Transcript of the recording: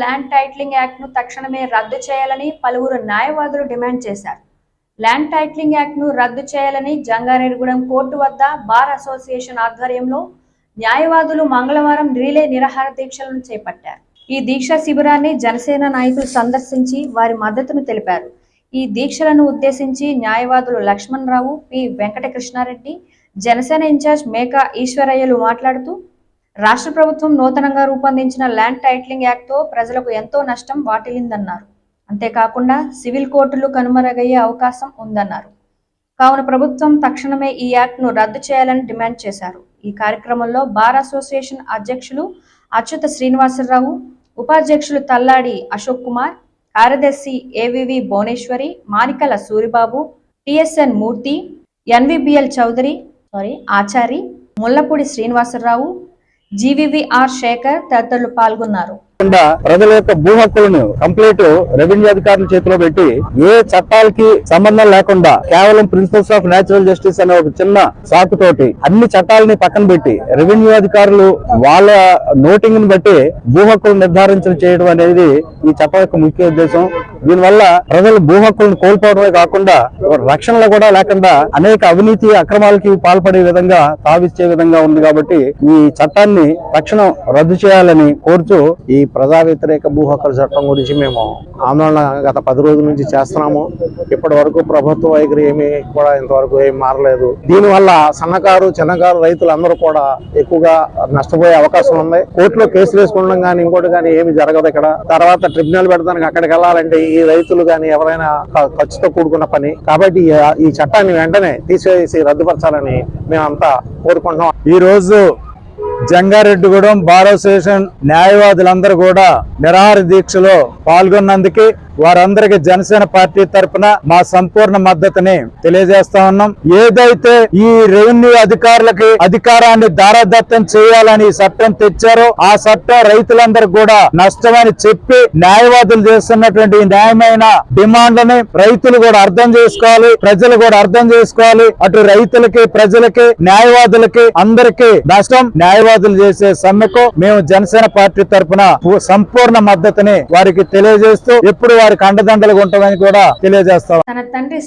Land titling యాక్ట్ను తక్షణమే రద్దు చేయాలని పలువురు న్యాయవాదులు డిమాండ్ చేశారు. ల్యాండ్ టైటిలింగ్ యాక్ట్ను రద్దు చేయాలని జంగారెడ్డిగూడెం కోర్టు వద్ద బార్ అసోసియేషన్ ఆధ్వర్యంలో న్యాయవాదులు మంగళవారం రిలే నిరాహార దీక్షలను చేపట్టారు. ఈ దీక్ష శిబిరాన్ని జనసేన నాయకులు సందర్శించి వారి మద్దతును తెలిపారు. ఈ దీక్షలను ఉద్దేశించి న్యాయవాదులు లక్ష్మణ్ రావు పి వెంకటకృష్ణారెడ్డి జనసేన ఇన్ఛార్జ్ మేకా ఈశ్వరయ్యలు మాట్లాడుతూ రాష్ట్ర ప్రభుత్వం నూతనంగా రూపొందించిన ల్యాండ్ టైటిలింగ్ యాక్ట్తో ప్రజలకు ఎంతో నష్టం వాటిల్లిందన్నారు. అంతేకాకుండా సివిల్ కోర్టులు కనుమరుగయ్యే అవకాశం ఉందన్నారు. కావున ప్రభుత్వం తక్షణమే ఈ యాక్ట్ను రద్దు చేయాలని డిమాండ్ చేశారు. ఈ కార్యక్రమంలో బార్ అసోసియేషన్ అధ్యక్షులు అచ్యుత శ్రీనివాసరావు ఉపాధ్యక్షులు తల్లాడి అశోక్ కుమార్ కార్యదర్శి AVV Bhuvaneshwari Manikala Suribabu TSN Murthy NVBL Chowdary sorry Achari Mullapudi Srinivasarao GVVR Sekhar తదితరులు పాల్గొన్నారు. కాకుండా ప్రజల యొక్క భూ హక్కులను కంప్లీట్ రెవెన్యూ అధికారుల చేతిలో పెట్టి ఏ చట్టాలకి సంబంధం లేకుండా కేవలం ప్రిన్సిపల్స్ ఆఫ్ నేచురల్ జస్టిస్ అనే ఒక చిన్న సాకు తోటి అన్ని చట్టాలని పక్కన పెట్టి రెవెన్యూ అధికారులు వాళ్ళ నోటింగ్ని బట్టి భూ హక్కులు నిర్ధారించడం చేయడం అనేది ఈ చట్టం యొక్క ముఖ్య ఉద్దేశం. దీనివల్ల ప్రజలు భూ హక్కులను కోల్పోవడమే కాకుండా రక్షణలో కూడా లేకుండా అనేక అవినీతి అక్రమాలకి పాల్పడే విధంగా తావిచ్చే విధంగా ఉంది కాబట్టి ఈ చట్టాన్ని తక్షణం రద్దు చేయాలని కోరుతూ ఈ ప్రజా వ్యతిరేక భూ హక్కుల చట్టం గురించి మేము ఆందోళన గత పది రోజుల నుంచి చేస్తున్నాము. ఇప్పటి వరకు ప్రభుత్వ వైఖరి ఏమీ కూడా ఇంతవరకు ఏం మారలేదు. దీనివల్ల సన్నకారు చిన్నకారు రైతులందరూ కూడా ఎక్కువగా నష్టపోయే అవకాశం ఉంది. కోర్టులో కేసులు వేసుకోవడం కానీ ఇంకోటి కానీ ఏమి జరగదు ఇక్కడ. తర్వాత ట్రిబ్యునల్ పెడతానికి అక్కడికి వెళ్ళాలంటే ఈ రైతులు కానీ ఎవరైనా ఖర్చుతో కూడుకున్న పని. కాబట్టి ఈ- చట్టాన్ని వెంటనే తీసేసి రద్దుపరచాలని మేమంతా కోరుకుంటున్నాం. ఈ రోజు జంగారెడ్డిగూడెం బార్ అసోసియేషన్ న్యాయవాదులందరూ కూడా నిరాహార దీక్షలో పాల్గొన్నందుకు వారందరికి జనసేన పార్టీ తరపున మా సంపూర్ణ మద్దతుని తెలియజేస్తా ఉన్నాం. ఏదైతే ఈ రెవెన్యూ అధికారులకి అధికారాన్ని దారాదత్తం చేయాలని చట్టం తెచ్చారో ఆ చట్టం రైతులందరూ కూడా నష్టమని చెప్పి న్యాయవాదులు చేస్తున్నటువంటి న్యాయమైన డిమాండ్లని రైతులు కూడా అర్థం చేసుకోవాలి ప్రజలు కూడా అర్థం చేసుకోవాలి. అటు రైతులకి ప్రజలకి న్యాయవాదులకి అందరికీ నష్టం న్యాయవాదులు చేసే సమ్మెకు మేము జనసేన పార్టీ తరపున సంపూర్ణ మద్దతుని వారికి తెలియజేస్తూ ఎప్పుడు వారికి అండదండలుగా ఉంటామని కూడా తెలియజేస్తాం. తన తండ్రి